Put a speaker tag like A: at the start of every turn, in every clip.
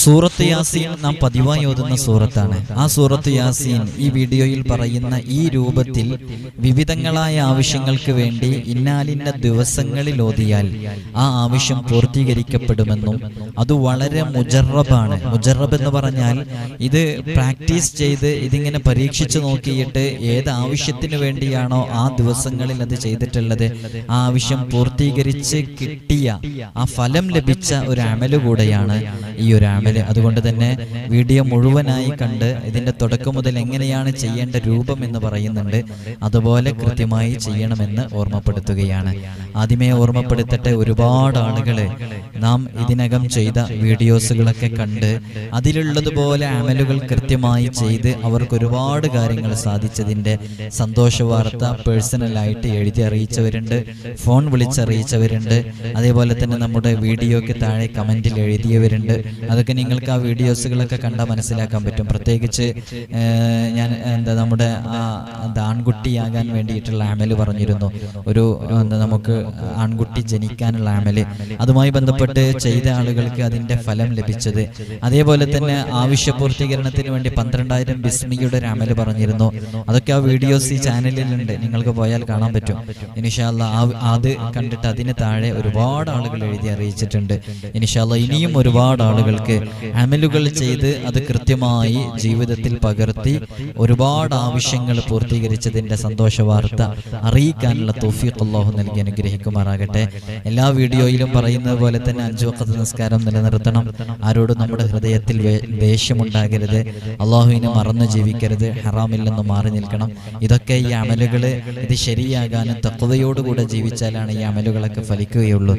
A: സൂറത്ത് യാസീൻ നാം പതിവായി ഓതുന്ന സൂറത്താണ്. ആ സൂറത്ത് യാസീൻ ഈ വീഡിയോയിൽ പറയുന്ന ഈ രൂപത്തിൽ വിവിധങ്ങളായ ആവശ്യങ്ങൾക്ക് വേണ്ടി ഇന്നാലിന്ന ദിവസങ്ങളിൽ ഓതിയാൽ ആ ആവശ്യം പൂർത്തീകരിക്കപ്പെടുമെന്നും അത് വളരെ മുജറബാണ്. മുജറബ് എന്ന് പറഞ്ഞാൽ ഇത് പ്രാക്ടീസ് ചെയ്ത് ഇതിങ്ങനെ പരീക്ഷിച്ചു നോക്കിയിട്ട് ഏത് ആവശ്യത്തിന് വേണ്ടിയാണോ ആ ദിവസങ്ങളിൽ അത് ചെയ്തിട്ടുള്ളത്. ആ ആവശ്യം പൂർത്തീകരിച്ച് കിട്ടിയ ആ ഫലം ലഭിച്ച ഒരു അമൽ കൂടെയാണ് ഈ ഒരു അമൽ അതുകൊണ്ട് തന്നെ വീഡിയോ മുഴുവനായി കണ്ട് ഇതിന്റെ തുടക്കം മുതൽ എങ്ങനെയാണ് ചെയ്യേണ്ട രൂപം എന്ന് പറയുന്നുണ്ട്. അതുപോലെ കൃത്യമായി ചെയ്യണമെന്ന് ഓർമ്മപ്പെടുത്തുകയാണ്. ആദ്യമേ ഓർമ്മപ്പെടുത്തട്ടെ ഒരുപാട് ആളുകൾ നാം ഇതിനകം ചെയ്ത വീഡിയോസുകളൊക്കെ കണ്ട് അതിലുള്ളതുപോലെ അമലുകൾ കൃത്യമായി ചെയ്ത് അവർക്ക് ഒരുപാട് കാര്യങ്ങൾ സാധിച്ചതിന്റെ സന്തോഷ വാർത്ത പേഴ്സണലായിട്ട് എഴുതി അറിയിച്ചവരുണ്ട് ഫോൺ വിളിച്ചറിയിച്ചവരുണ്ട്. അതേപോലെ തന്നെ നമ്മുടെ വീഡിയോയ്ക്ക് താഴെ കമന്റിൽ എഴുതിയവരുണ്ട്. അതൊക്കെ നിങ്ങൾക്ക് ആ വീഡിയോസുകളൊക്കെ കണ്ടാൽ മനസ്സിലാക്കാൻ പറ്റും. പ്രത്യേകിച്ച് ഞാൻ എന്താ നമ്മുടെ ആ ആൺകുട്ടിയാകാൻ വേണ്ടിയിട്ടുള്ള ആമൽ പറഞ്ഞിരുന്നു. ഒരു എന്താ നമുക്ക് ആൺകുട്ടി ജനിക്കാനുള്ള ആമൽ അതുമായി ബന്ധപ്പെട്ട് ചെയ്ത ആളുകൾക്ക് അതിന്റെ ഫലം ലഭിച്ചത്. അതേപോലെ തന്നെ ആവശ്യ പൂർത്തീകരണത്തിന് വേണ്ടി പന്ത്രണ്ടായിരം ബിസ്മിയുടെ ഒരു അമൽ പറഞ്ഞിരുന്നു. അതൊക്കെ ആ വീഡിയോസ് ഈ ചാനലിലുണ്ട്. നിങ്ങൾക്ക് പോയാൽ കാണാൻ പറ്റും. ഇനിഷാല്ല അത് കണ്ടിട്ട് അതിന് താഴെ ഒരുപാട് ആളുകൾ എഴുതി അറിയിച്ചിട്ടുണ്ട്. ഇനിഷാല്ല ഇനിയും ഒരുപാട് ആളുകൾക്ക് അമലുകൾ ചെയ്ത് അത് കൃത്യമായി ജീവിതത്തിൽ പകർത്തി ഒരുപാട് ആവശ്യങ്ങൾ പൂർത്തീകരിച്ചതിന്റെ സന്തോഷ വാർത്ത അറിയിക്കാനുള്ള തൗഫീഖ് അള്ളാഹു നൽകി അനുഗ്രഹിക്കുമാറാകട്ടെ. എല്ലാ വീഡിയോയിലും പറയുന്നത് പോലെ തന്നെ അഞ്ചു വക്കത്ത് നിസ്കാരം നിലനിർത്തണം. ആരോടും നമ്മുടെ ഹൃദയത്തിൽ ദേഷ്യമുണ്ടാകരുത് അള്ളാഹുവിനെ മറന്നു ജീവിക്കരുത്. ഹറാമിൽ നിന്ന് മാറി നിൽക്കണം. ഇതൊക്കെ ഈ അമലുകൾ ഇത് ശരിയാകാനും തക്വതയോടുകൂടെ ജീവിച്ചാലാണ് ഈ അമലുകളൊക്കെ ഫലിക്കുകയുള്ളൂ.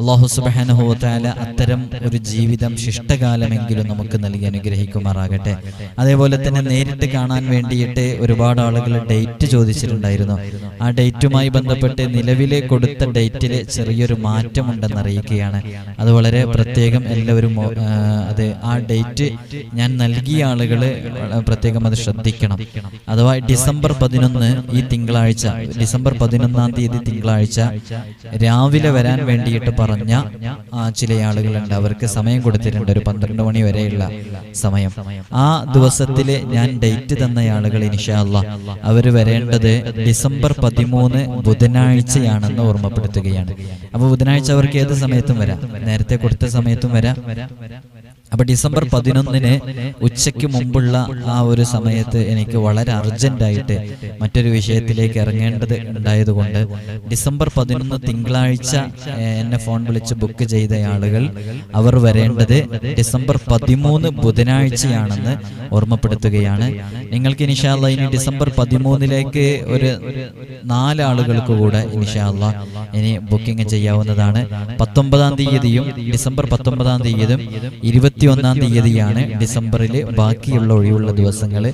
A: അള്ളാഹു സുബാനുഹോത്താല അത്തരം ഒരു ജീവിതം ശിഷ്ടകാലമെങ്കിലും നമുക്ക് നൽകി അനുഗ്രഹിക്കുമാറാകട്ടെ. അതേപോലെ തന്നെ നേരിട്ട് കാണാൻ വേണ്ടിയിട്ട് ഒരുപാട് ആളുകൾ ഡേറ്റ് ചോദിച്ചിട്ടുണ്ടായിരുന്നു. ആ ഡേറ്റുമായി ബന്ധപ്പെട്ട് നിലവിലെ കൊടുത്ത ഡേറ്റിൽ ചെറിയൊരു മാറ്റമുണ്ടെന്ന് അറിയിക്കുകയാണ്. അത് വളരെ പ്രത്യേകം എല്ലാവരും അത് ആ ഡേറ്റ് ഞാൻ നൽകിയ ആളുകൾ പ്രത്യേകം അത് ശ്രദ്ധിക്കണം. അഥവാ ഡിസംബർ പതിനൊന്ന് ഈ തിങ്കളാഴ്ച ഡിസംബർ പതിനൊന്നാം തീയതി തിങ്കളാഴ്ച രാവിലെ വരാൻ വേണ്ടിയിട്ട് പറഞ്ഞ ആ, ചില ആളുകളുണ്ട്. അവർക്ക് സമയം കൊടുത്തിട്ടുണ്ട്. ഒരു പന്ത്രണ്ട് മണി വരെയുള്ള സമയം. ആ ദിവസത്തിൽ ഞാൻ ഡേറ്റ് തന്ന ആളുകൾ ഇനിഷല്ല അവർ വരേണ്ടത് ഡിസംബർ പതിമൂന്ന് ബുധനാഴ്ചയാണെന്ന് ഓർമ്മപ്പെടുത്തുകയാണ്. അപ്പൊ ബുധനാഴ്ച അവർക്ക് ഏത് സമയത്തും വരാം? നേരത്തെ കൊടുത്ത സമയത്തും വരാം. അപ്പൊ ഡിസംബർ പതിനൊന്നിന് ഉച്ചയ്ക്ക് മുമ്പുള്ള ആ ഒരു സമയത്ത് എനിക്ക് വളരെ അർജന്റായിട്ട് മറ്റൊരു വിഷയത്തിലേക്ക് ഇറങ്ങേണ്ടത് ഉണ്ടായതുകൊണ്ട് ഡിസംബർ പതിനൊന്ന് തിങ്കളാഴ്ച എന്നെ ഫോൺ വിളിച്ച് ബുക്ക് ചെയ്ത ആളുകൾ അവർ വരേണ്ടത് ഡിസംബർ പതിമൂന്ന് ബുധനാഴ്ചയാണെന്ന് ഓർമ്മപ്പെടുത്തുകയാണ്. നിങ്ങൾക്ക് ഇനിഷാല്ല ഇനി ഡിസംബർ പതിമൂന്നിലേക്ക് ഒരു നാലാളുകൾക്ക് കൂടെ ഇനിഷാല്ല ഇനി ബുക്കിംഗ് ചെയ്യാവുന്നതാണ്. പത്തൊമ്പതാം തീയതിയും ഡിസംബർ പത്തൊമ്പതാം തീയതിയും ഇരുപത്തിയൊന്നാം തീയതിയാണ് ഡിസംബറിൽ ബാക്കിയുള്ള ഒഴിവുള്ള ദിവസങ്ങൾ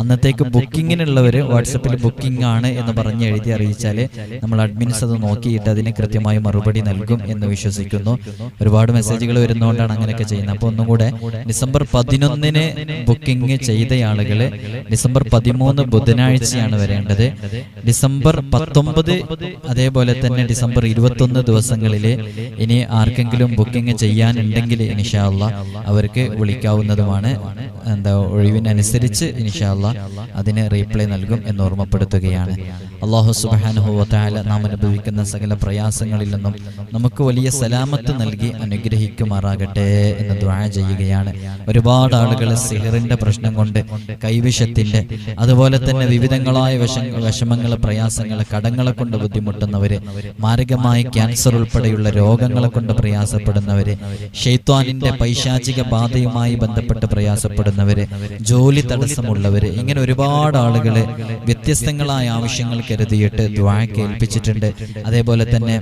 A: അന്നത്തേക്ക് ബുക്കിങ്ങിനുള്ളവർ വാട്സപ്പിൽ ബുക്കിംഗ് ആണ് എന്ന് പറഞ്ഞ് എഴുതി അറിയിച്ചാൽ നമ്മൾ അഡ്മിൻസ് അത് നോക്കിയിട്ട് അതിന് കൃത്യമായി മറുപടി നൽകും എന്ന് വിശ്വസിക്കുന്നു. ഒരുപാട് മെസ്സേജുകൾ വരുന്നതുകൊണ്ടാണ് അങ്ങനെയൊക്കെ ചെയ്യുന്നത്. അപ്പോൾ ഒന്നും കൂടെ ഡിസംബർ പതിനൊന്നിന് ബുക്കിംഗ് ചെയ്ത ആളുകൾ ഡിസംബർ പതിമൂന്ന് ബുധനാഴ്ചയാണ് വരേണ്ടത്. ഡിസംബർ പത്തൊമ്പത് അതേപോലെ തന്നെ ഡിസംബർ ഇരുപത്തൊന്ന് ദിവസങ്ങളിൽ ഇനി ആർക്കെങ്കിലും ബുക്കിംഗ് ചെയ്യാനുണ്ടെങ്കിൽ ഇൻഷാല്ല അവർക്ക് വിളിക്കാവുന്നതുമാണ്. എന്താ ഒഴിവിനനുസരിച്ച് ഇൻഷാല്ല അതിന് റീപ്ലൈ നൽകും എന്ന് ഓർമ്മപ്പെടുത്തുകയാണ്. അള്ളാഹു സുബാനുഹുവത്തായ നാം അനുഭവിക്കുന്ന സകല പ്രയാസങ്ങളിൽ നിന്നും നമുക്ക് വലിയ സലാമത്ത് നൽകി അനുഗ്രഹിക്കുമാറാകട്ടെ എന്ന് ദ്വാഴ ചെയ്യുകയാണ്. ഒരുപാട് ആളുകൾ സിഹറിന്റെ പ്രശ്നം കൊണ്ട് കൈവിഷത്തിന്റെ അതുപോലെ തന്നെ വിവിധങ്ങളായ വിഷ വിഷമങ്ങൾ പ്രയാസങ്ങൾ കടങ്ങളെ കൊണ്ട് ബുദ്ധിമുട്ടുന്നവര് മാരകമായ ക്യാൻസർ ഉൾപ്പെടെയുള്ള രോഗങ്ങളെ കൊണ്ട് പ്രയാസപ്പെടുന്നവര് ഷെയ്ത്വാനിന്റെ പൈശാചിക ബാധയുമായി ബന്ധപ്പെട്ട് പ്രയാസപ്പെടുന്നവര് ജോലി തടസ്സമുള്ളവര് ഇങ്ങനെ ഒരുപാട് ആളുകളെ വ്യത്യസ്തങ്ങളായ ആവശ്യങ്ങൾ കരുതിയിട്ട് ദ്വാക്ക് ഏൽപ്പിച്ചിട്ടുണ്ട് അതേപോലെ തന്നെ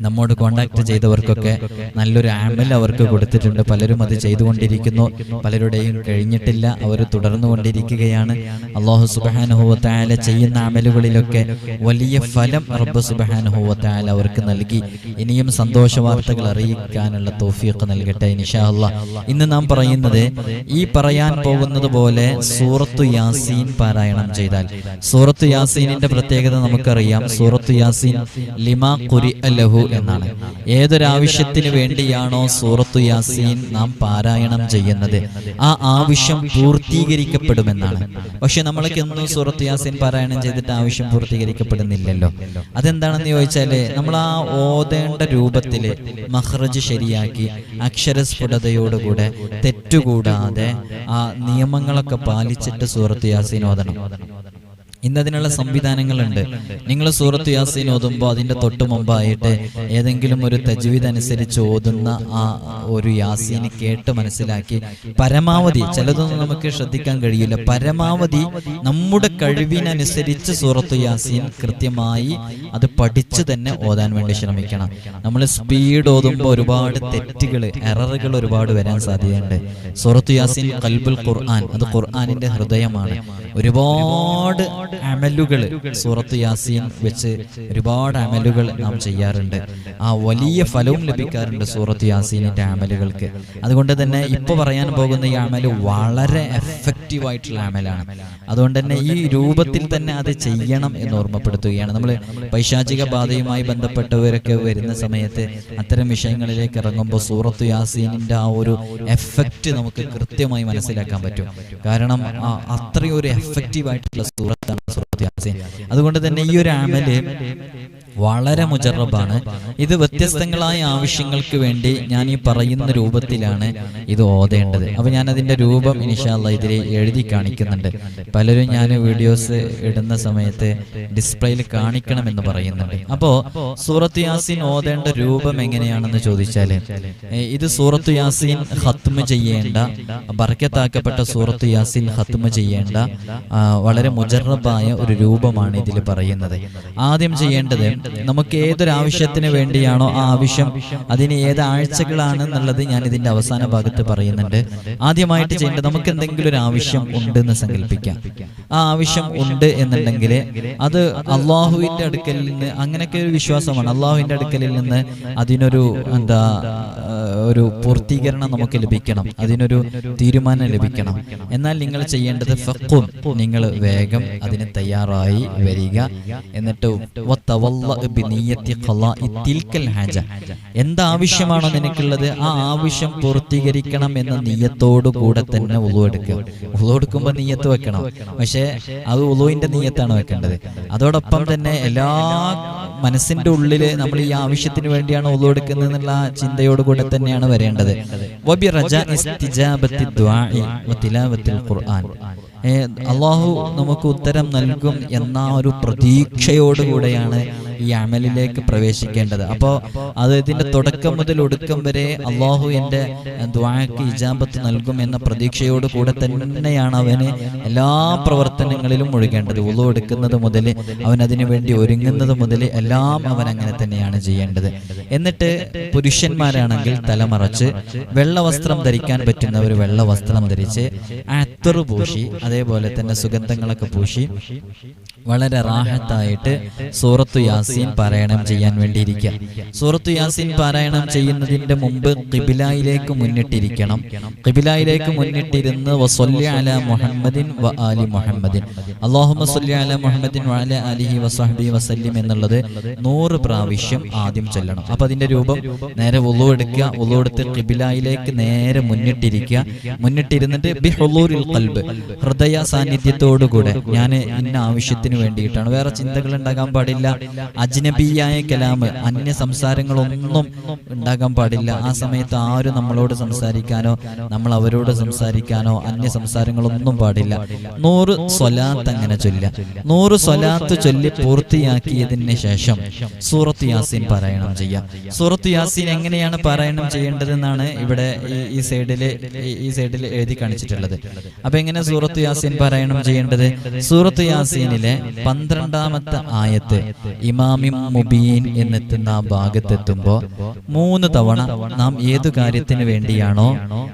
A: നമ്മോട് കോണ്ടാക്ട് ചെയ്തവർക്കൊക്കെ നല്ലൊരു ആമൽ അവർക്ക് കൊടുത്തിട്ടുണ്ട്. പലരും അത് ചെയ്തുകൊണ്ടിരിക്കുന്നു. പലരുടെയും കഴിഞ്ഞിട്ടില്ല. അവർ തുടർന്നു കൊണ്ടിരിക്കുകയാണ്. അള്ളാഹു സുബാനുഹുവത്തായാല ചെയ്യുന്ന ആമലുകളിലൊക്കെ വലിയ ഫലം റബ്ബ് സുബാനുഹുവത്തായാല അവർക്ക് നൽകി. ഇനിയും സന്തോഷ വാർത്തകൾ അറിയിക്കാനുള്ള തോഫിയൊക്കെ നൽകട്ടെ ഇൻഷാ അല്ലാ ഇന്ന് നാം പറയുന്നത് ഈ പറയാൻ പോകുന്നത് പോലെ സൂറത്തു യാസീൻ പാരായണം ചെയ്താൽ. സൂറത്തു യാസീനിന്റെ പ്രത്യേകത നമുക്കറിയാം. സൂറത്തു യാസീൻ ലിമാ കുരി അലഹു എന്നാണ്. ഏതൊരാവശ്യത്തിന് വേണ്ടിയാണോ സൂറത്തു യാസീൻ നാം പാരായണം ചെയ്യുന്നത്? ആ ആവശ്യം പൂർത്തീകരിക്കപ്പെടുമെന്നാണ്. പക്ഷെ നമ്മളൊക്കെ എന്നും സൂറത്ത് യാസീൻ പാരായണം ചെയ്തിട്ട് ആവശ്യം പൂർത്തീകരിക്കപ്പെടുന്നില്ലല്ലോ. അതെന്താണെന്ന് ചോദിച്ചാൽ നമ്മൾ ആ ഓതേണ്ട രൂപത്തിൽ മഹ്റജ് ശരിയാക്കി അക്ഷരസ്ഫുടതയോടുകൂടെ തെറ്റുകൂടാതെ ആ നിയമങ്ങളൊക്കെ പാലിച്ചിട്ട് സൂറത്ത് യാസീൻ ഓതണം. ഇന്നതിനുള്ള സംവിധാനങ്ങളുണ്ട്. നിങ്ങൾ സൂറത്ത് യാസീൻ ഓതുമ്പോൾ അതിന്റെ തൊട്ട് മുമ്പായിട്ട് ഏതെങ്കിലും ഒരു തജ്വീദ് അനുസരിച്ച് ഓതുന്ന ആ ഒരു യാസീനെ കേട്ട് മനസ്സിലാക്കി. പരമാവധി ചിലതൊന്നും നമുക്ക് ശ്രദ്ധിക്കാൻ കഴിയില്ല. പരമാവധി നമ്മുടെ കഴിവിനനുസരിച്ച് സൂറത്ത് യാസീൻ കൃത്യമായി അത് പഠിച്ചു തന്നെ ഓതാൻ വേണ്ടി ശ്രമിക്കണം. നമ്മൾ സ്പീഡ് ഓതുമ്പോൾ ഒരുപാട് തെറ്റുകൾ എററുകൾ ഒരുപാട് വരാൻ സാധ്യതയുണ്ട്. സൂറത്ത് യാസീൻ കൽബുൽ ഖുർആൻ. അത് ഖുർആനിന്റെ ഹൃദയമാണ്. ഒരുപാട് അമലുകൾ സൂറത്ത് യാസീൻ വെച്ച് ഒരുപാട് അമലുകൾ നാം ചെയ്യാറുണ്ട്. ആ വലിയ ഫലവും ലഭിക്കാറുണ്ട് സൂറത്ത് യാസീനിന്റെ അമലുകൾക്ക്. അതുകൊണ്ട് തന്നെ ഇപ്പൊ പറയാൻ പോകുന്ന ഈ അമൽ വളരെ എഫക്റ്റീവ് ആയിട്ടുള്ള അമലാണ്. അതുകൊണ്ട് തന്നെ ഈ രൂപത്തിൽ തന്നെ അത് ചെയ്യണം എന്ന് ഓർമ്മപ്പെടുത്തുകയാണ്. നമ്മൾ പൈശാചിക ബാധയുമായി ബന്ധപ്പെട്ടവരൊക്കെ വരുന്ന സമയത്ത് അത്തരം വിഷയങ്ങളിലേക്ക് ഇറങ്ങുമ്പോൾ സൂറത്ത് യാസീനിന്റെ ആ ഒരു എഫക്റ്റ് നമുക്ക് കൃത്യമായി മനസ്സിലാക്കാൻ പറ്റും. കാരണം അത്രയും ഒരു എഫക്റ്റീവ് ആയിട്ടുള്ള സൂറത്താണ് അതുകൊണ്ട് തന്നെ ഈ ഒരു അമൽ വളരെ മുജറബാണ്. ഇത് വ്യത്യസ്തങ്ങളായ ആവശ്യങ്ങൾക്ക് വേണ്ടി ഞാൻ ഈ പറയുന്ന രൂപത്തിലാണ് ഇത് ഓതേണ്ടത്. അപ്പൊ ഞാൻ അതിന്റെ രൂപം ഇനിഷാല്ല ഇതിൽ എഴുതി കാണിക്കുന്നുണ്ട്. പലരും ഞാൻ വീഡിയോസ് ഇടുന്ന സമയത്ത് ഡിസ്പ്ലേയിൽ കാണിക്കണം എന്ന് പറയുന്നുണ്ട്. അപ്പോ സൂറത്ത് യാസീൻ ഓതേണ്ട രൂപം എങ്ങനെയാണെന്ന് ചോദിച്ചാൽ ഇത് സൂറത്ത് യാസീൻ ഹത്മ ചെയ്യേണ്ട ബർക്കത്താക്കപ്പെട്ട സൂറത്ത് യാസീൻ ഹത്മ ചെയ്യേണ്ട വളരെ മുജറബായ ഒരു രൂപമാണ് ഇതിൽ പറയുന്നത്. ആദ്യം ചെയ്യേണ്ടത് നമുക്ക് ഏതൊരു ആവശ്യത്തിന് വേണ്ടിയാണോ ആ ആവശ്യം? അതിന് ഏത് ആഴ്ചകളാണ് എന്നുള്ളത് ഞാൻ ഇതിന്റെ അവസാന ഭാഗത്ത് പറയുന്നുണ്ട്. ആദ്യമായിട്ട് ചെയ്യേണ്ടത് നമുക്ക് എന്തെങ്കിലും ഒരു ആവശ്യം ഉണ്ട് എന്ന് സങ്കല്പിക്കാം. ആ ആവശ്യം ഉണ്ട് എന്നുണ്ടെങ്കിൽ അത് അള്ളാഹുവിന്റെ അടുക്കലിൽ നിന്ന് അങ്ങനെയൊക്കെ ഒരു വിശ്വാസമാണ്. അള്ളാഹുവിന്റെ അടുക്കലിൽ നിന്ന് അതിനൊരു എന്താ ഒരു പൂർത്തീകരണം നമുക്ക് ലഭിക്കണം. അതിനൊരു തീരുമാനം ലഭിക്കണം. എന്നാൽ നിങ്ങൾ ചെയ്യേണ്ടത് ഫക്കും നിങ്ങൾ വേഗം അതിന് തയ്യാറായി വരിക. എന്നിട്ട് എന്താവശ്യമാണോ നിനക്കുള്ളത് ആ ആവശ്യം പൂർത്തീകരിക്കണം എന്ന നീയത്തോടു കൂടെ തന്നെ ഉളു എടുക്കുക. ഉളു എടുക്കുമ്പോൾ നീയത്ത് വെക്കണം. പക്ഷേ അത് ഉളുവിന്റെ നീയത്താണ് വെക്കേണ്ടത്. അതോടൊപ്പം തന്നെ എല്ലാ മനസ്സിന്റെ ഉള്ളിൽ നമ്മൾ ഈ ആവശ്യത്തിന് വേണ്ടിയാണ് ഉളു എടുക്കുന്നത് എന്നുള്ള ചിന്തയോടുകൂടെ ചിന്തയോട് കൂടെ തന്നെയാണ് വരേണ്ടത്. അള്ളാഹു നമുക്ക് ഉത്തരം നൽകും എന്ന ഒരു പ്രതീക്ഷയോടുകൂടെയാണ് ഈ അമലിലേക്ക് പ്രവേശിക്കേണ്ടത്. അപ്പോൾ അത് ഇതിന്റെ തുടക്കം മുതൽ ഒടുക്കം വരെ അള്ളാഹു എന്റെ ദ്വാക്ക് ഇജാബത്ത് നൽകും എന്ന പ്രതീക്ഷയോട് കൂടെ തന്നെയാണ് അവന് എല്ലാ പ്രവർത്തനങ്ങളിലും ഒഴുകേണ്ടത് ഉള്ളു എടുക്കുന്നത് മുതൽ അവൻ അതിനു വേണ്ടി ഒരുങ്ങുന്നത് മുതൽ എല്ലാം അവൻ അങ്ങനെ തന്നെയാണ് ചെയ്യേണ്ടത്. എന്നിട്ട് പുരുഷന്മാരാണെങ്കിൽ തലമറച്ച് വെള്ള വസ്ത്രം ധരിക്കാൻ പറ്റുന്നവർ വെള്ള വസ്ത്രം ധരിച്ച് അത്തറ് പൂശി അതേപോലെ തന്നെ സുഗന്ധങ്ങളൊക്കെ പൂശി വളരെ റാഹത്തായിട്ട് സൂറത്തു യാസീൻ പാരായണം ചെയ്യാൻ വേണ്ടിയിരിക്കുക സൂറത്ത് യാസീൻ പാരായണം ചെയ്യുന്നതിന്റെ മുമ്പ് കിബിലായിലേക്ക് മുന്നിട്ടിരിക്കണം. കിബിലായിലേക്ക് മുന്നിട്ടിരുന്ന് അല മുഹമ്മദിൻ വ ആലി മുഹമ്മദിൻ. അല മുഹമ്മദിൻ അലിഹി വസഹബി വസല്ലിം എന്നുള്ളത് നൂറ് പ്രാവശ്യം ആദ്യം ചൊല്ലണം. അപ്പൊ അതിന്റെ രൂപം നേരെ ഉള്ളു എടുക്കുക. ഉള്ളു എടുത്ത് കിബിലായിലേക്ക് നേരെ മുന്നിട്ടിരിക്കുക. മുന്നിട്ടിരുന്നിട്ട് ബിഹുലൂരിൽ ഖൽബ്. ഹൃദയ സാന്നിധ്യത്തോടുകൂടെ. ഞാൻ ഇന്ന ആവശ്യത്തിന് വേണ്ടിയിട്ടാണ്. വേറെ ചിന്തകൾ ഉണ്ടാകാൻ പാടില്ല. അജ്നബിയായ കലാമ് അന്യ സംസാരങ്ങളൊന്നും ഉണ്ടാകാൻ പാടില്ല. ആ സമയത്ത് ആരും നമ്മളോട് സംസാരിക്കാനോ നമ്മൾ അവരോട് സംസാരിക്കാനോ അന്യ സംസാരങ്ങളൊന്നും പാടില്ല. നൂറ് സ്വലാത്ത് അങ്ങനെ ചൊല്ല നൂറ് സ്വലാത്ത് ചൊല്ലി പൂർത്തിയാക്കിയതിന് ശേഷം സൂറത്ത് യാസീൻ പാരായണം ചെയ്യാം സൂറത്ത് യാസീൻ എങ്ങനെയാണ് പാരായണം ചെയ്യേണ്ടതെന്നാണ് ഇവിടെ ഈ- സൈഡിൽ ഈ- സൈഡിൽ എഴുതി കാണിച്ചിട്ടുള്ളത്. അപ്പൊ എങ്ങനെ സൂറത്ത് യാസീൻ പാരായണം ചെയ്യേണ്ടത്? സൂറത്ത് യാസീനിലെ പന്ത്രണ്ടാമത്തെ ആയത്ത് ഇമാമിം മുബീൻ എന്നെത്തുന്ന ആ ഭാഗത്തെത്തുമ്പോ മൂന്ന് തവണ നാം ഏതു കാര്യത്തിന് വേണ്ടിയാണോ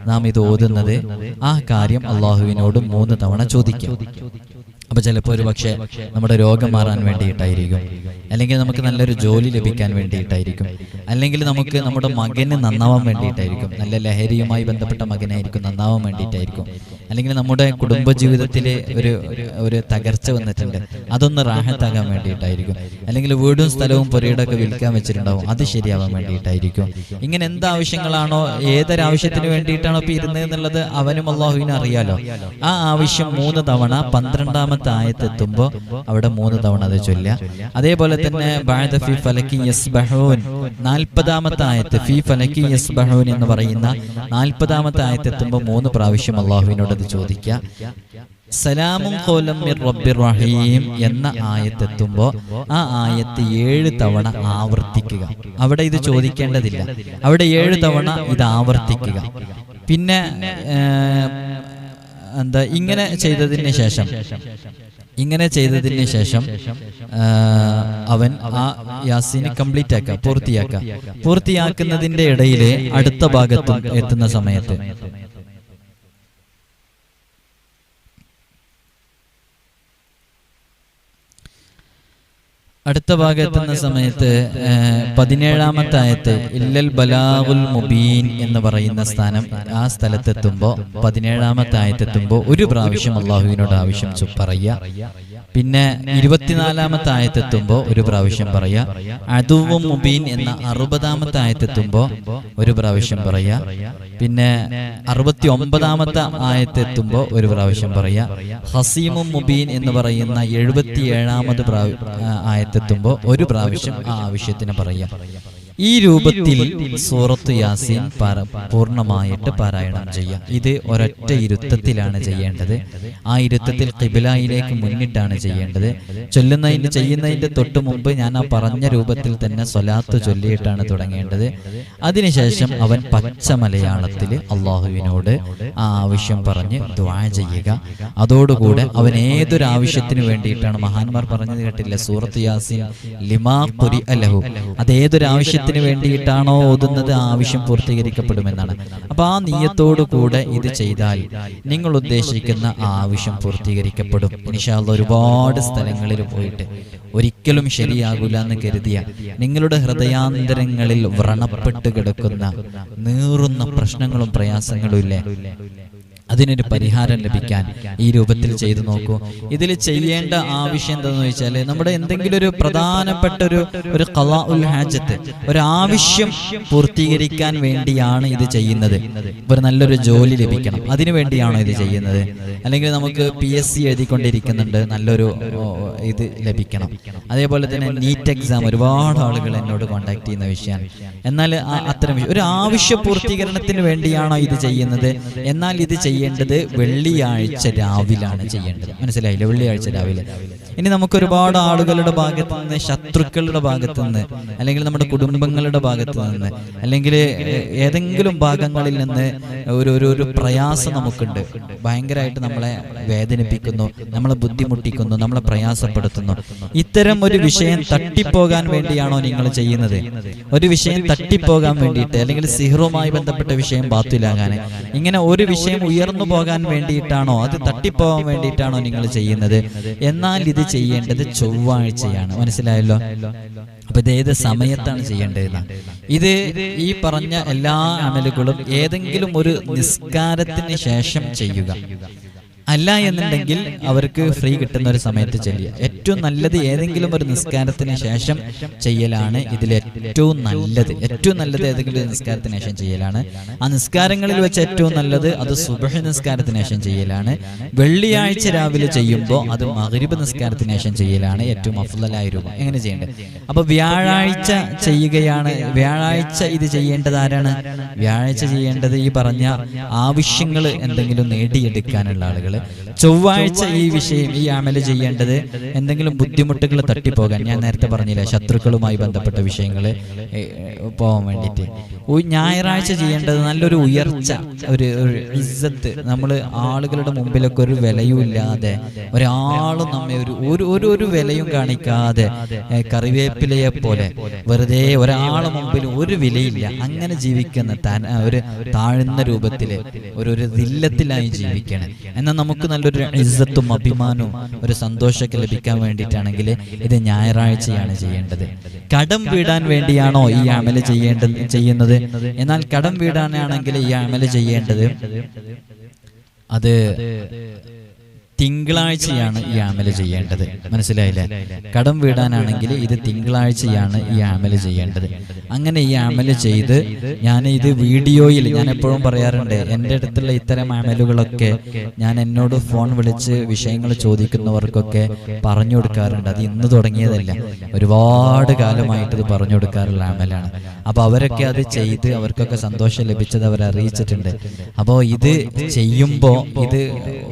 A: നാം ഇത് ഓതുന്നത് ആ കാര്യം അള്ളാഹുവിനോട് മൂന്ന് തവണ ചോദിക്കും. അപ്പൊ ചിലപ്പോൾ ഒരു പക്ഷേ നമ്മുടെ രോഗം മാറാൻ വേണ്ടിയിട്ടായിരിക്കും. അല്ലെങ്കിൽ നമുക്ക് നല്ലൊരു ജോലി ലഭിക്കാൻ വേണ്ടിയിട്ടായിരിക്കും. അല്ലെങ്കിൽ നമുക്ക് നമ്മുടെ മകന് നന്നാവാൻ വേണ്ടിയിട്ടായിരിക്കും. നല്ല ലഹരിയുമായി ബന്ധപ്പെട്ട മകനായിരിക്കും നന്നാവാൻ വേണ്ടിയിട്ടായിരിക്കും. അല്ലെങ്കിൽ നമ്മുടെ കുടുംബ ജീവിതത്തിലെ ഒരു ഒരു തകർച്ച വന്നിട്ടുണ്ട്. അതൊന്ന് റാഹത്താകാൻ വേണ്ടിയിട്ടായിരിക്കും. അല്ലെങ്കിൽ വീടും സ്ഥലവും പുരയിടൊക്കെ വിൽക്കാൻ വെച്ചിട്ടുണ്ടാവും. അത് ശരിയാവാൻ വേണ്ടിയിട്ടായിരിക്കും. ഇങ്ങനെ എന്താവശ്യങ്ങളാണോ ഏതൊരാവശ്യത്തിന് വേണ്ടിയിട്ടാണോ ഇപ്പൊ ഇരുന്നത് എന്നുള്ളത് അവനും അള്ളാഹുവിനും അറിയാലോ. ആ ആവശ്യം മൂന്ന് തവണ പന്ത്രണ്ടാമത്തെ ആയത്തെത്തുമ്പോൾ അവിടെ മൂന്ന് തവണ അത് ചൊല്ലുക. അതേപോലെ തന്നെ ഫി ഫലക്കി നാൽപ്പതാമത്തെ ആയത്ത്. ഫി ഫലക്കി യസ്ബഹൂൻ എന്ന് പറയുന്ന നാൽപ്പതാമത്തെ ആയത്തെത്തുമ്പോൾ മൂന്ന് പ്രാവശ്യം അള്ളാഹുവിനോട് അത് ചോദിക്കുക സലാമും കോലം റഹീം എന്ന ആയത്തെത്തുമ്പോൾ ആ ആയത്ത് ഏഴ് തവണ ആവർത്തിക്കുക. അവിടെ ഇത് ചോദിക്കേണ്ടതില്ല. അവിടെ ഏഴ് തവണ ഇത് ആവർത്തിക്കുക. പിന്നെ എന്താ ഇങ്ങനെ ചെയ്തതിന് ശേഷം ഇങ്ങനെ ചെയ്തതിന് ശേഷം അവൻ ആ യാസീനെ കംപ്ലീറ്റ് ആക്കുക പൂർത്തിയാക്കുക. പൂർത്തിയാക്കുന്നതിന്റെ ഇടയിലെ അടുത്ത ഭാഗത്തും എത്തുന്ന സമയത്ത് അടുത്ത ഭാഗത്തുന്ന സമയത്ത് പതിനേഴാമത്തായത്ത് പതിനേഴാമത്തെ ആയത്ത് ഇല്ലൽ ബലാഗുൽ മുബീൻ എന്ന് പറയുന്ന സ്ഥാനം ആ സ്ഥലത്തെത്തുമ്പോൾ പതിനേഴാമത്തെ ആയത്തെത്തുമ്പോൾ ഒരു പ്രാവശ്യം അള്ളാഹുവിനോട് ആവശ്യം പറയുക. പിന്നെ ഇരുപത്തിനാലാമത്തെ ആയത്തെത്തുമ്പോൾ ഒരു പ്രാവശ്യം പറയാ അതുവും മുബീൻ എന്ന അറുപതാമത്തെ ആയത്തെത്തുമ്പോൾ ഒരു പ്രാവശ്യം പറയാ പിന്നെ അറുപത്തി ഒമ്പതാമത്തെ ആയത്തെത്തുമ്പോൾ ഒരു പ്രാവശ്യം പറയാ ഹസീമും മുബീൻ എന്ന് പറയുന്ന എഴുപത്തി ഏഴാമത് ആയത്തെത്തുമ്പോൾ ഒരു പ്രാവശ്യം ആ ആവശ്യത്തിന് പറയാ. ഈ രൂപത്തിൽ സൂറത്ത് യാസീൻ പൂർണമായിട്ട് പാരായണം ചെയ്യാം. ഇത് ഒരൊറ്റ ഇരുത്തത്തിലാണ് ചെയ്യേണ്ടത്. ആ ഇരുത്തത്തിൽ കിബിലായിലേക്ക് മുന്നിട്ടാണ് ചെയ്യേണ്ടത്. ചൊല്ലുന്നതിന് ചെയ്യുന്നതിന്റെ തൊട്ട് മുമ്പ് ഞാൻ ആ പറഞ്ഞ രൂപത്തിൽ തന്നെ സ്വലാത്ത് ചൊല്ലിയിട്ടാണ് തുടങ്ങേണ്ടത്. അതിനുശേഷം അവൻ പച്ച മലയാളത്തിൽ അള്ളാഹുവിനോട് ആ ആവശ്യം പറഞ്ഞ് ദ്വാ ചെയ്യുക. അതോടുകൂടെ അവൻ ഏതൊരു ആവശ്യത്തിന് വേണ്ടിയിട്ടാണ് മഹാന്മാർ പറഞ്ഞത് കേട്ടില്ല? സൂറത്ത് യാസീൻ ലിമാ പുരി അലഹു അത് ഏതൊരു ആവശ്യത്തിന് വേണ്ടിയിട്ടാണോ ഓതുന്നത് ആവശ്യം പൂർത്തീകരിക്കപ്പെടുമെന്നാണ്. അപ്പൊ ആ നീയത്തോടു കൂടെ ഇത് ചെയ്താൽ നിങ്ങൾ ഉദ്ദേശിക്കുന്ന ആവശ്യം പൂർത്തീകരിക്കപ്പെടും. നിഷാള്ള ഒരുപാട് സ്ഥലങ്ങളിൽ പോയിട്ട് ഒരിക്കലും ശരിയാകൂല എന്ന് കരുതിയ നിങ്ങളുടെ ഹൃദയാന്തരങ്ങളിൽ വ്രണപ്പെട്ട് കിടക്കുന്ന നീറുന്ന പ്രശ്നങ്ങളും പ്രയാസങ്ങളും ഇല്ലേ? അതിനൊരു പരിഹാരം ലഭിക്കാൻ ഈ രൂപത്തിൽ ചെയ്തു നോക്കൂ. ഇതിൽ ചെയ്യേണ്ട ആവശ്യം എന്താണെന്ന് വെച്ചാൽ നമ്മുടെ എന്തെങ്കിലും ഒരു പ്രധാനപ്പെട്ട ഒരു ഒരു കലാ ഉൽ ഹാജത്ത് ഒരു ആവശ്യം പൂർത്തീകരിക്കാൻ വേണ്ടിയാണ് ഇത് ചെയ്യുന്നത്. ഒരു നല്ലൊരു ജോലി ലഭിക്കണം. അതിനു വേണ്ടിയാണോ ഇത് ചെയ്യുന്നത്. അല്ലെങ്കിൽ നമുക്ക് പി എസ് സി എഴുതിക്കൊണ്ടിരിക്കുന്നുണ്ട്. നല്ലൊരു ഇത് ലഭിക്കണം. അതേപോലെ തന്നെ നീറ്റ് എക്സാം ഒരുപാട് ആളുകൾ എന്നോട് കോൺടാക്ട് ചെയ്യുന്ന വിഷയമാണ് എന്നാൽ അത്തരം ഒരു ആവശ്യ പൂർത്തീകരണത്തിന് വേണ്ടിയാണോ ഇത് ചെയ്യുന്നത്? എന്നാൽ ഇത് ചെയ്യേണ്ടത് വെള്ളിയാഴ്ച രാവിലാണ് ചെയ്യേണ്ടത്. മനസ്സിലായില്ലേ? വെള്ളിയാഴ്ച രാവിലെ. ഇനി നമുക്ക് ഒരുപാട് ആളുകളുടെ ഭാഗത്ത് നിന്ന് ശത്രുക്കളുടെ ഭാഗത്ത് നിന്ന് അല്ലെങ്കിൽ നമ്മുടെ കുടുംബങ്ങളുടെ ഭാഗത്ത് നിന്ന് അല്ലെങ്കിൽ ഏതെങ്കിലും ഭാഗങ്ങളിൽ നിന്ന് ഒരു ഒരു ഒരു പ്രയാസം നമുക്കുണ്ട്. ഭയങ്കരമായിട്ട് നമ്മളെ വേദനിപ്പിക്കുന്നു നമ്മളെ ബുദ്ധിമുട്ടിക്കുന്നു നമ്മളെ പ്രയാസപ്പെടുത്തുന്നു. ഇത്തരം ഒരു വിഷയം തട്ടിപ്പോകാൻ വേണ്ടിയാണോ നിങ്ങൾ ചെയ്യുന്നത്? ഒരു വിഷയം തട്ടിപ്പോകാൻ വേണ്ടിയിട്ട് അല്ലെങ്കിൽ സിഹറുമായി ബന്ധപ്പെട്ട വിഷയം ബാത്തിലാകാൻ ഇങ്ങനെ ഒരു വിഷയം ഉയർന്നു പോകാൻ വേണ്ടിയിട്ടാണോ? അത് തട്ടിപ്പോകാൻ വേണ്ടിയിട്ടാണോ? നിങ്ങൾ ചെയ്യുന്നത്? എന്നാൽ ഇത് ചെയ്യേണ്ടത് ചൊവ്വാഴ്ചയാണ്. മനസ്സിലായല്ലോ? അപ്പൊ ഇത് ഏത് സമയത്താണ് ചെയ്യേണ്ടത് ഇത് ഈ പറഞ്ഞ എല്ലാ അമലുകളും ഏതെങ്കിലും ഒരു നിസ്കാരത്തിന് ശേഷം ചെയ്യുക. അല്ല എന്നുണ്ടെങ്കിൽ അവർക്ക് ഫ്രീ കിട്ടുന്ന ഒരു സമയത്ത് ചെയ്യുക ഏറ്റവും നല്ലത് ഏതെങ്കിലും ഒരു നിസ്കാരത്തിന് ശേഷം ചെയ്യലാണ് ഇതിൽ ഏറ്റവും നല്ലത്. ഏറ്റവും നല്ലത് ഏതെങ്കിലും ഒരു നിസ്കാരത്തിന് ശേഷം ചെയ്യലാണ്. ആ നിസ്കാരങ്ങളിൽ വെച്ച് ഏറ്റവും നല്ലത് അത് സുബഹ നിസ്കാരത്തിന് ശേഷം ചെയ്യലാണ്. വെള്ളിയാഴ്ച രാവിലെ ചെയ്യുമ്പോൾ അത് മഗ്രിബ് നിസ്കാരത്തിന് ശേഷം ചെയ്യലാണ് ഏറ്റവും അഫുലായ രൂപം. എങ്ങനെ ചെയ്യേണ്ടത്? അപ്പൊ വ്യാഴാഴ്ച ചെയ്യുകയാണ്. വ്യാഴാഴ്ച ഇത് ചെയ്യേണ്ടത് ആരാണ് വ്യാഴാഴ്ച ചെയ്യേണ്ടത് ഈ പറഞ്ഞ ആവശ്യങ്ങൾ എന്തെങ്കിലും നേടിയെടുക്കാനുള്ള ആളുകൾ ആളുകൾ ചൊവ്വാഴ്ച ഈ വിഷയം ഈ അമൽ ചെയ്യേണ്ടത് എന്തെങ്കിലും ബുദ്ധിമുട്ടുകൾ തട്ടിപ്പോകാൻ. ഞാൻ നേരത്തെ പറഞ്ഞില്ല ശത്രുക്കളുമായി ബന്ധപ്പെട്ട വിഷയങ്ങൾ പോകാൻ വേണ്ടിയിട്ട്. ഞായറാഴ്ച ചെയ്യേണ്ടത് നല്ലൊരു ഉയർച്ച ഒരു ഇസ്സത്ത്. നമ്മൾ ആളുകളുടെ മുമ്പിലൊക്കെ ഒരു വിലയും ഇല്ലാതെ ഒരാളും നമ്മെ ഒരു ഒരു ഒരു വിലയും കാണിക്കാതെ കറിവേപ്പിലയെ പോലെ വെറുതെ ഒരാളെ മുമ്പിൽ ഒരു വിലയില്ല. അങ്ങനെ ജീവിക്കുന്ന ഒരു താഴ്ന്ന രൂപത്തിൽ ഒരു ഒരു ദില്ലത്തിലായി ജീവിക്കണം. എന്നാൽ നമുക്ക് നല്ലൊരു ഇസ്സത്തും അഭിമാനവും ഒരു സന്തോഷമൊക്കെ ലഭിക്കാൻ വേണ്ടിയിട്ടാണെങ്കിൽ ഇത് ഞായറാഴ്ചയാണ് ചെയ്യേണ്ടത്. കടം വീടാൻ വേണ്ടിയാണോ ഈ അമൽ ചെയ്യേണ്ടത് ചെയ്യുന്നത്? എന്നാൽ കടം വീടാനാണെങ്കിൽ ഈ അമൽ ചെയ്യേണ്ടത്? അത് തിങ്കളാഴ്ചയാണ് ഈ ആമല ചെയ്യേണ്ടത്. മനസ്സിലായില്ലേ? കടം വീടാനാണെങ്കിൽ ഇത് തിങ്കളാഴ്ചയാണ് ഈ ആമല ചെയ്യേണ്ടത്. അങ്ങനെ ഈ ആമല ചെയ്ത് ഞാൻ ഇത് വീഡിയോയിൽ ഞാൻ എപ്പോഴും പറയാറുണ്ട് എന്റെ അടുത്തുള്ള ഇത്തരം ആമലുകളൊക്കെ ഞാൻ എന്നോട് ഫോൺ വിളിച്ച് വിഷയങ്ങൾ ചോദിക്കുന്നവർക്കൊക്കെ പറഞ്ഞു കൊടുക്കാറുണ്ട്. അത് ഇന്ന് തുടങ്ങിയതല്ല. ഒരുപാട് കാലമായിട്ട് ഇത് പറഞ്ഞു കൊടുക്കാറുള്ള ആമലാണ്. അപ്പോൾ അവരൊക്കെ അത് ചെയ്ത് അവർക്കൊക്കെ സന്തോഷം ലഭിച്ചത് അവർ അറിയിച്ചിട്ടുണ്ട് അപ്പോൾ ഇത് ചെയ്യുമ്പോൾ ഇത്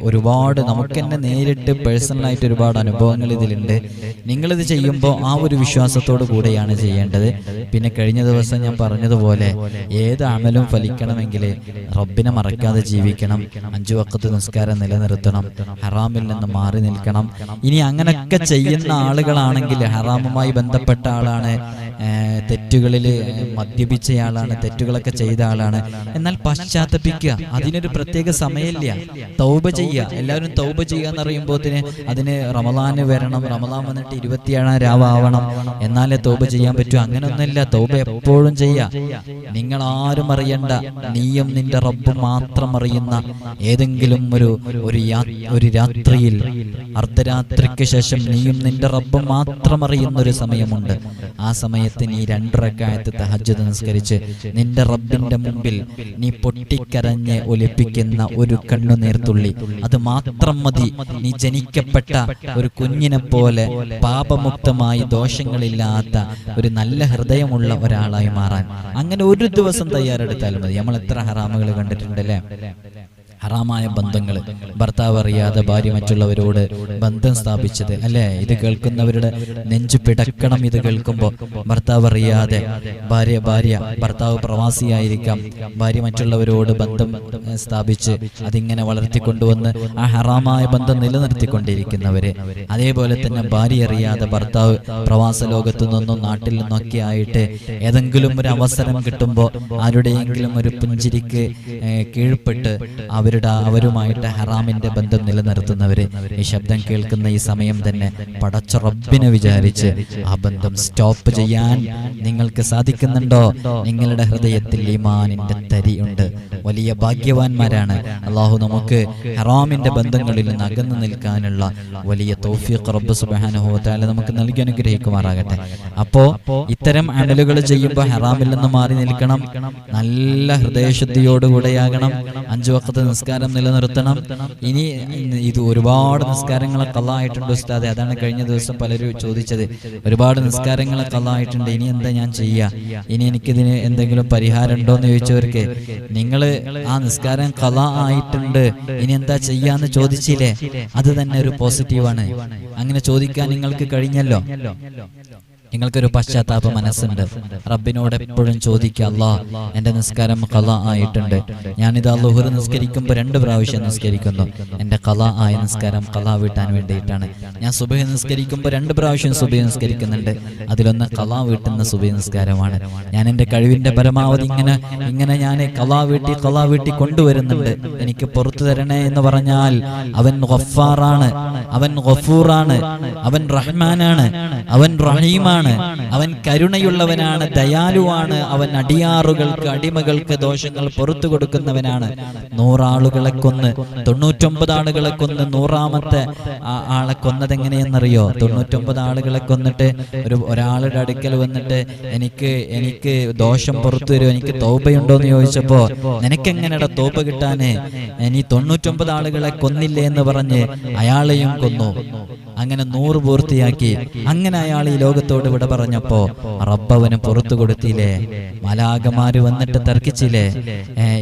A: ഒരുപാട് നമുക്ക് തന്നെ നേരിട്ട് പേഴ്സണലായിട്ട് ഒരുപാട് അനുഭവങ്ങൾ ഇതിലുണ്ട്. നിങ്ങളിത് ചെയ്യുമ്പോൾ ആ ഒരു വിശ്വാസത്തോടു കൂടെയാണ് ചെയ്യേണ്ടത്. പിന്നെ കഴിഞ്ഞ ദിവസം ഞാൻ പറഞ്ഞതുപോലെ ഏത് അമലും ഫലിക്കണമെങ്കിൽ റബ്ബിനെ മറക്കാതെ ജീവിക്കണം. അഞ്ചു വക്കത്ത് നിസ്കാരം നിലനിർത്തണം. ഹറാമിൽ നിന്ന് മാറി നിൽക്കണം. ഇനി അങ്ങനെയൊക്കെ ചെയ്യുന്ന ആളുകളാണെങ്കിൽ ഹറാമുമായി ബന്ധപ്പെട്ട ആളാണ്. തെറ്റുകളിൽ മദ്യപിച്ചയാളാണ് തെറ്റുകളൊക്കെ ചെയ്ത ആളാണ്. എന്നാൽ പശ്ചാത്തപിക്കുക. അതിനൊരു പ്രത്യേക സമയമില്ല. തൗബ ചെയ്യുക. എല്ലാവരും തൗബ ചെയ്യുക എന്ന് പറയുമ്പോത്തിന് അതിന് റമദാന് വരണം. റമദാൻ വന്നിട്ട് ഇരുപത്തിയേഴാം രാവാവണം. എന്നാലേ തൗബ ചെയ്യാൻ പറ്റൂ. അങ്ങനെയൊന്നുമില്ല തൗബ എപ്പോഴും ചെയ്യുക നിങ്ങൾ ആരും അറിയണ്ട. നീയും നിന്റെ റബ്ബ് മാത്രം അറിയുന്ന ഏതെങ്കിലും ഒരു ഒരു ഒരു രാത്രിയിൽ അർദ്ധരാത്രിക്ക് ശേഷം നീയും നിന്റെ റബ്ബ് മാത്രം അറിയുന്ന ഒരു സമയമുണ്ട്. ആ സമയത്ത് നീ രണ്ടരക്കായത്ത് തഹജ്ജുദ് നിസ്കരിച്ച് നിന്റെ റബ്ബിന്റെ മുമ്പിൽ നീ പൊട്ടിക്കരഞ്ഞ് ഒലിപ്പിക്കുന്ന ഒരു കണ്ണുനീർത്തുള്ളി അത് മാത്രം മതി. നീ ജനിക്കപ്പെട്ട ഒരു കുഞ്ഞിനെ പോലെ പാപമുക്തമായി ദോഷങ്ങളില്ലാത്ത ഒരു നല്ല ഹൃദയമുള്ള ഒരാളായി മാറാൻ. അങ്ങനെ ഒരു ദിവസം തയ്യാറെടുത്താൽ മതി. നമ്മൾ എത്ര ഹറാമുകൾ കണ്ടിട്ടുണ്ടല്ലേ? ഹറാമായ ബന്ധങ്ങൾ ഭർത്താവ് അറിയാതെ ഭാര്യ മറ്റുള്ളവരോട് ബന്ധം സ്ഥാപിച്ചത്. അല്ലേ? ഇത് കേൾക്കുന്നവരുടെ നെഞ്ചു പിടക്കണം ഇത് കേൾക്കുമ്പോൾ ഭർത്താവ് അറിയാതെ ഭാര്യ ഭാര്യ ഭർത്താവ് പ്രവാസിയായിരിക്കാം. ഭാര്യ മറ്റുള്ളവരോട് ബന്ധം സ്ഥാപിച്ച് അതിങ്ങനെ വളർത്തിക്കൊണ്ടുവന്ന് ആ ഹറാമായ ബന്ധം നിലനിർത്തിക്കൊണ്ടിരിക്കുന്നവര്. അതേപോലെ തന്നെ ഭാര്യ അറിയാതെ ഭർത്താവ് പ്രവാസ ലോകത്തു നിന്നും നാട്ടിൽ നിന്നൊക്കെ ആയിട്ട് ഏതെങ്കിലും ഒരു അവസരം കിട്ടുമ്പോൾ ആരുടെയെങ്കിലും ഒരു പുഞ്ചിരിക്ക് കീഴ്പ്പെട്ട് കീഴ്പ്പെട്ട് അവരുടെ അവരുമായിട്ട് ഹറാമിന്റെ ബന്ധം നിലനിർത്തുന്നവര് ഈ ശബ്ദം കേൾക്കുന്ന ഈ സമയം തന്നെ പടച്ച വിചാരിച്ച് ആ ബന്ധം സ്റ്റോപ്പ് ചെയ്യാൻ നിങ്ങൾക്ക് സാധിക്കുന്നുണ്ടോ? നിങ്ങളുടെ ഹൃദയത്തിൽ ഈമാനിന്റെ തരി വലിയ ഭാഗ്യവാന്മാരാണ്. അള്ളാഹു നമുക്ക് ഹറാമിന്റെ ബന്ധങ്ങളിൽ നിന്ന് അകന്നു നിൽക്കാനുള്ള വലിയ തൗഫീഖ് റബ്ബ് തആല നമുക്ക് നൽകി അനുഗ്രഹിക്കുമാറാകട്ടെ. അപ്പോ ഇത്തരം അമലുകൾ ചെയ്യുമ്പോൾ ഹറാമിൽ നിന്ന് മാറി നിൽക്കണം. നല്ല ഹൃദയശുദ്ധിയോടുകൂടെയാകണം. അഞ്ചു വക്കത്ത് നിസ്കാരം നിലനിർത്തണം. ഇനി ഇത് ഒരുപാട് നിസ്കാരങ്ങളെ കള്ളായിട്ടുണ്ട് ഉസ്താദെ. അതാണ് കഴിഞ്ഞ ദിവസം പലരും ചോദിച്ചത്. ഒരുപാട് നിസ്കാരങ്ങളെ കള്ളായിട്ടുണ്ട് ഇനി എന്താ ഞാൻ ചെയ്യുക ഇനി എനിക്കിതിന് എന്തെങ്കിലും പരിഹാരം ഉണ്ടോ എന്ന് ചോദിച്ചവർക്ക് നിങ്ങൾ ആ നിസ്കാരം കല ആയിട്ടുണ്ട്. ഇനി എന്താ ചെയ്യാന്ന് ചോദിച്ചില്ലേ? അത് തന്നെ ഒരു പോസിറ്റീവാണ് അങ്ങനെ ചോദിക്കാൻ നിങ്ങൾക്ക് കഴിഞ്ഞല്ലോ. നിങ്ങൾക്കൊരു പശ്ചാത്താപ മനസ്സുണ്ട്. റബ്ബിനോട് എപ്പോഴും ചോദിക്കുക അല്ലാ എന്റെ നിസ്കാരം കല ആയിട്ടുണ്ട്. ഞാനിത് അല്ലുഹുർ നിസ്കരിക്കുമ്പോൾ രണ്ട് പ്രാവശ്യം നിസ്കരിക്കുന്നു. എന്റെ കല ആയ നിസ്കാരം കല വീട്ടാൻ വേണ്ടിയിട്ടാണ്. ഞാൻ സുബഹി നിസ്കരിക്കുമ്പോൾ രണ്ട് പ്രാവശ്യം സുബഹി നിസ്കരിക്കുന്നുണ്ട്. അതിലൊന്ന് കല വീട്ടുന്ന സുബഹി നിസ്കാരമാണ്. ഞാൻ എന്റെ കഴിവിന്റെ പരമാവധി ഇങ്ങനെ ഇങ്ങനെ ഞാൻ കല വീട്ടി കല വീട്ടി കൊണ്ടുവരുന്നുണ്ട്. എനിക്ക് പുറത്തു തരണേ എന്ന് പറഞ്ഞാൽ അവൻ ഗഫാറാണ്. അവൻ ഗഫൂറാണ്. അവൻ റഹ്മാനാണ്. അവൻ റഹീമാണ്. അവൻ കരുണയുള്ളവനാണ് ദയാലുവാണ് അവൻ അടിയാറുകൾക്ക് അടിമകൾക്ക് ദോഷങ്ങൾ പുറത്തു കൊടുക്കുന്നവനാണ്. നൂറാളുകളെ കൊന്ന് തൊണ്ണൂറ്റൊമ്പത് ആളുകളെ കൊന്ന് നൂറാമത്തെ ആളെ കൊന്നത് എങ്ങനെയെന്നറിയോ? തൊണ്ണൂറ്റൊമ്പത് ആളുകളെ കൊന്നിട്ട് ഒരു ഒരാളുടെ അടുക്കൽ വന്നിട്ട് എനിക്ക് എനിക്ക് ദോഷം പുറത്തു വരുമോ? എനിക്ക് തോപയുണ്ടോ എന്ന് ചോദിച്ചപ്പോ നിനക്കെങ്ങനെയുടെ തോപ കിട്ടാന്? നീ തൊണ്ണൂറ്റൊമ്പത് ആളുകളെ കൊന്നില്ലേ എന്ന് പറഞ്ഞ് അയാളെയും കൊന്നു. അങ്ങനെ നൂറ് പൂർത്തിയാക്കി. അങ്ങനെ അയാൾ ഈ ലോകത്തോട് വിട പറഞ്ഞപ്പോ റബ്ബവന് പുറത്തു കൊടുത്തില്ലേ? മലാകമാര് വന്നിട്ട് തർക്കിച്ചില്ലേ?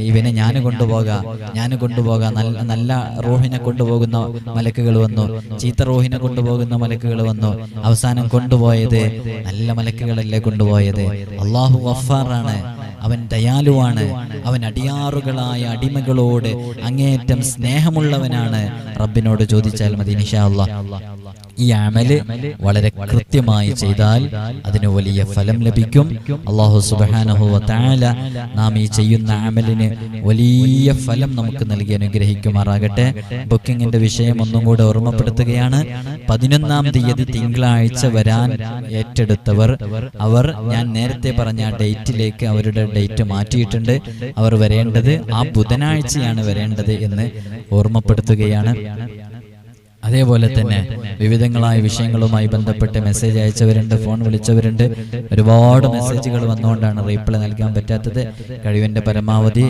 A: ഇവനെ ഞാൻ കൊണ്ടുപോകാം ഞാൻ കൊണ്ടുപോകാം. നല്ല നല്ല റോഹിനെ കൊണ്ടുപോകുന്ന മലക്കുകൾ വന്നു. ചീത്ത റോഹിനെ കൊണ്ടുപോകുന്ന മലക്കുകൾ വന്നു. അവസാനം കൊണ്ടുപോയത് നല്ല മലക്കുകളല്ലേ കൊണ്ടുപോയത്? അള്ളാഹു വഫാറാണ് അവൻ ദയാലുവാണ്. അവൻ അടിയാറുകളായ അടിമകളോട് അങ്ങേയറ്റം സ്നേഹമുള്ളവനാണ്. റബ്ബിനോട് ചോദിച്ചാൽ മതി നിഷാ അള്ളാഹ് ഈ അമൽ വളരെ കൃത്യമായി ചെയ്താൽ അതിന് വലിയ ഫലം ലഭിക്കും. അള്ളാഹു സുബാനഹുവ താല നാം ഈ ചെയ്യുന്ന അമലിന് വലിയ ഫലം നമുക്ക് നൽകി അനുഗ്രഹിക്കുമാറാകട്ടെ. ബുക്കിങ്ങിന്റെ വിഷയം ഒന്നും കൂടെ ഓർമ്മപ്പെടുത്തുകയാണ്. പതിനൊന്നാം തീയതി തിങ്കളാഴ്ച വരാൻ ഏറ്റെടുത്തവർ അവർ ഞാൻ നേരത്തെ പറഞ്ഞ ഡേറ്റിലേക്ക് അവരുടെ ഡേറ്റ് മാറ്റിയിട്ടുണ്ട്. അവർ വരേണ്ടത് ആ ബുധനാഴ്ചയാണ് വരേണ്ടത് എന്ന് ഓർമ്മപ്പെടുത്തുകയാണ്. അതേപോലെ തന്നെ വിവിധങ്ങളായ വിഷയങ്ങളുമായി ബന്ധപ്പെട്ട് മെസ്സേജ് അയച്ചവരുണ്ട് ഫോൺ വിളിച്ചവരുണ്ട്. ഒരുപാട് മെസ്സേജുകൾ വന്നുകൊണ്ടാണ് റീപ്ലൈ നൽകാൻ പറ്റാത്തത്. കഴിവിന്റെ പരമാവധി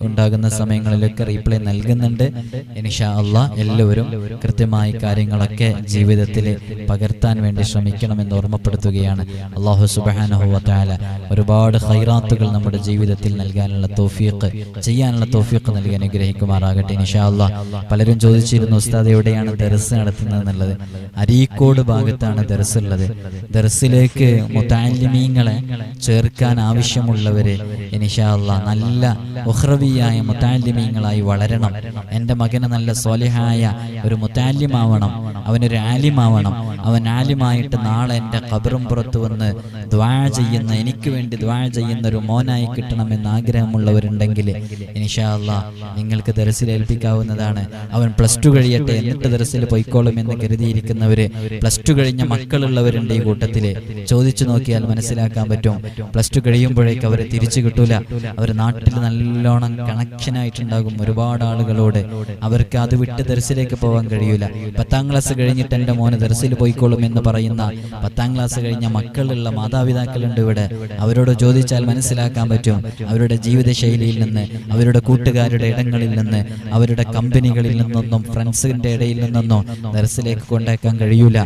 A: ഉണ്ടാകുന്ന സമയങ്ങളിലൊക്കെ റീപ്ലൈ നൽകുന്നുണ്ട്. ഇൻഷാ അള്ളാ എല്ലാവരും കൃത്യമായി കാര്യങ്ങളൊക്കെ ജീവിതത്തിൽ പകർത്താൻ വേണ്ടി ശ്രമിക്കണമെന്ന് ഓർമ്മപ്പെടുത്തുകയാണ്. അള്ളാഹു സുബാനഹുവല ഒരുപാട് ഹൈറാത്തുകൾ നമ്മുടെ ജീവിതത്തിൽ നൽകാനുള്ള തോഫീക്ക് ചെയ്യാനുള്ള തോഫീക്ക് നൽകി അനുഗ്രഹിക്കുമാറാകട്ടെ. ഇൻഷാ അള്ളാ പലരും ചോദിച്ചിരുന്നു ഉസ്താദ് എവിടെയാണ് ദർസ് നടത്തുന്നത് നല്ലത്. അരീക്കോട് ഭാഗത്താണ് ദർസ് ഉള്ളത്. ദർസിലേക്ക് മുത്താലിമീങ്ങളെ ചേർക്കാൻ ആവശ്യമുള്ളവരെ ഇനിഷാല്ല നല്ല ഉഹ്രവിയായ മുത്താലിമീങ്ങളായി വളരണം. എന്റെ മകന് നല്ല സ്വലിഹായ ഒരു മുത്താലിമാവണം. അവനൊരു ആലിമാവണം. അവൻ ആലിമായിട്ട് നാളെ എന്റെ കബറും പുറത്തു വന്ന് ദ്വാ ചെയ്യുന്ന എനിക്ക് വേണ്ടി ദ്വാ ചെയ്യുന്ന ഒരു മോനായി കിട്ടണമെന്ന് ആഗ്രഹമുള്ളവരുണ്ടെങ്കിൽ ഇനിഷാല്ല നിങ്ങൾക്ക് ദർസിൽ ഏൽപ്പിക്കാവുന്നതാണ്. അവൻ പ്ലസ് ടു കഴിയട്ടെ എന്നിട്ട് ദർസിൽ പൊയ്ക്കോളും എന്ന് കരുതിയിരിക്കുന്നവര്. പ്ലസ് ടു കഴിഞ്ഞ മക്കളുള്ളവരുണ്ട് ഈ കൂട്ടത്തിൽ. ചോദിച്ചു നോക്കിയാൽ മനസ്സിലാക്കാൻ പറ്റും. പ്ലസ് ടു കഴിയുമ്പോഴേക്ക് അവരെ തിരിച്ചു കിട്ടൂല. അവർ നാട്ടിൽ നല്ലോണം കണക്ഷൻ ആയിട്ടുണ്ടാകും ഒരുപാട് ആളുകളോട്. അവർക്ക് അത് വിട്ട് ദർസിലേക്ക് പോകാൻ കഴിയൂല. പത്താം ക്ലാസ് കഴിഞ്ഞിട്ട് എന്റെ മോനെ ദർസിൽ പോയിക്കോളും എന്ന് പറയുന്ന പത്താം ക്ലാസ് കഴിഞ്ഞ മക്കളുള്ള മാതാപിതാക്കളുണ്ട് ഇവിടെ. അവരോട് ചോദിച്ചാൽ മനസ്സിലാക്കാൻ പറ്റും. അവരുടെ ജീവിതശൈലിയിൽ നിന്ന് അവരുടെ കൂട്ടുകാരുടെ ഇടങ്ങളിൽ നിന്ന് അവരുടെ കമ്പനികളിൽ നിന്നൊന്നും ഫ്രണ്ട്സിന്റെ ഇടയിൽ നിന്നൊന്നും ദർസിലേക്ക് കൊണ്ടാക്കാൻ കഴിയൂല.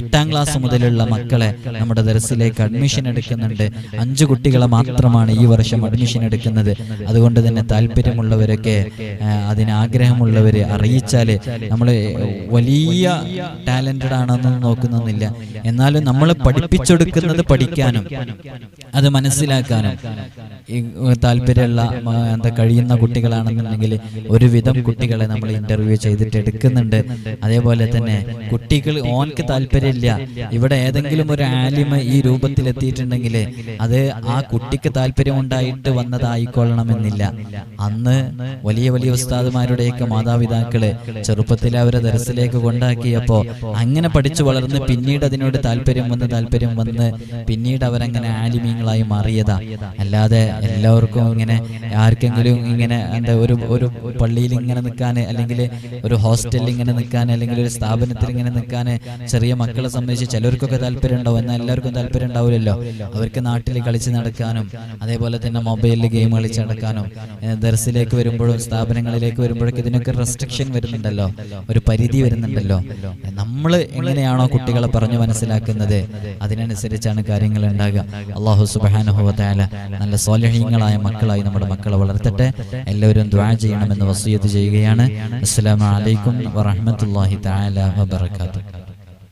A: എട്ടാം ക്ലാസ് മുതലുള്ള മക്കളെ നമ്മുടെ ദർസിലേക്ക് അഡ്മിഷൻ എടുക്കുന്നുണ്ട്. അഞ്ചു കുട്ടികളെ മാത്രമാണ് ഈ വർഷം അഡ്മിഷൻ എടുക്കുന്നത്. അതുകൊണ്ട് തന്നെ താല്പര്യമുള്ളവരൊക്കെ ആ, അതിന് ആഗ്രഹമുള്ളവര് അറിയിച്ചാൽ നമ്മൾ വലിയ ടാലന്റഡ് ആണെന്നൊന്നും നോക്കുന്നൊന്നില്ല എന്നാലും നമ്മൾ പഠിപ്പിച്ചെടുക്കുന്നത് പഠിക്കാനും അത് മനസ്സിലാക്കാനും താല്പര്യമുള്ള എന്താ കഴിയുന്ന കുട്ടികളാണെന്നുണ്ടെങ്കിൽ ഒരുവിധം കുട്ടികളെ നമ്മൾ ഇന്റർവ്യൂ ചെയ്തിട്ട് എടുക്കുന്നുണ്ട് അതേപോലെ തന്നെ കുട്ടികൾ ഓൻക്ക് താല്പര്യമില്ല. ഇവിടെ ഏതെങ്കിലും ഒരു ആലിമ ഈ രൂപത്തിൽ എത്തിയിട്ടുണ്ടെങ്കിൽ അത് ആ കുട്ടിക്ക് താല്പര്യമുണ്ടായിട്ട് വന്നതായിക്കൊള്ളണമെന്നില്ല. അന്ന് വലിയ വലിയ ഉസ്താദുമാരുടെയൊക്കെ മാതാപിതാക്കൾ ചെറുപ്പത്തിൽ അവരെ ദരസിലേക്ക് കൊണ്ടാക്കിയപ്പോ അങ്ങനെ പഠിച്ചു വളർന്ന് പിന്നീട് അതിനോട് താല്പര്യം വന്ന് താല്പര്യം വന്ന് പിന്നീട് അവരങ്ങനെ ആലിമീങ്ങളായി മാറിയതാ. അല്ലാതെ എല്ലാവർക്കും ഇങ്ങനെ ആർക്കെങ്കിലും ഇങ്ങനെ എന്താ ഒരു ഒരു പള്ളിയിൽ ഇങ്ങനെ നിൽക്കാൻ അല്ലെങ്കിൽ ഒരു ഹോസ്റ്റലിൽ ഇങ്ങനെ നിൽക്കാൻ അല്ലെങ്കിൽ ഒരു സ്ഥാപനത്തിൽ ഇങ്ങനെ നിൽക്കാൻ ചെറിയ മക്കളെ സംബന്ധിച്ച് ചിലർക്കൊക്കെ താല്പര്യം ഉണ്ടാവും എന്നാൽ എല്ലാവർക്കും താല്പര്യം ഉണ്ടാവില്ലല്ലോ അവർക്ക് നാട്ടിൽ കളിച്ച് നടക്കാനും അതേപോലെ തന്നെ മൊബൈലിൽ ഗെയിം കളിച്ച് നടക്കാനും ദർസിലേക്ക് വരുമ്പോഴും സ്ഥാപനങ്ങളിലേക്ക് വരുമ്പോഴൊക്കെ ഇതിനൊക്കെ റെസ്ട്രിക്ഷൻ വരുന്നുണ്ടല്ലോ. ഒരു പരിധി വരുന്നുണ്ടല്ലോ. നമ്മൾ എങ്ങനെയാണോ കുട്ടികളെ പറഞ്ഞു മനസ്സിലാക്കുന്നത് അതിനനുസരിച്ചാണ് കാര്യങ്ങൾ ഉണ്ടാകുക. അള്ളാഹു സുബാനുഭവത്തായ നല്ല സ്വാലഹീങ്ങളായ മക്കളായി നമ്മുടെ മക്കളെ വളർത്തട്ടെ. എല്ലാവരും ദ്വാ ചെയ്യണമെന്ന് വസൂയത്ത് ചെയ്യുകയാണ്. അസ്സലാമു അലൈക്കും. الله تعالى وبركاته.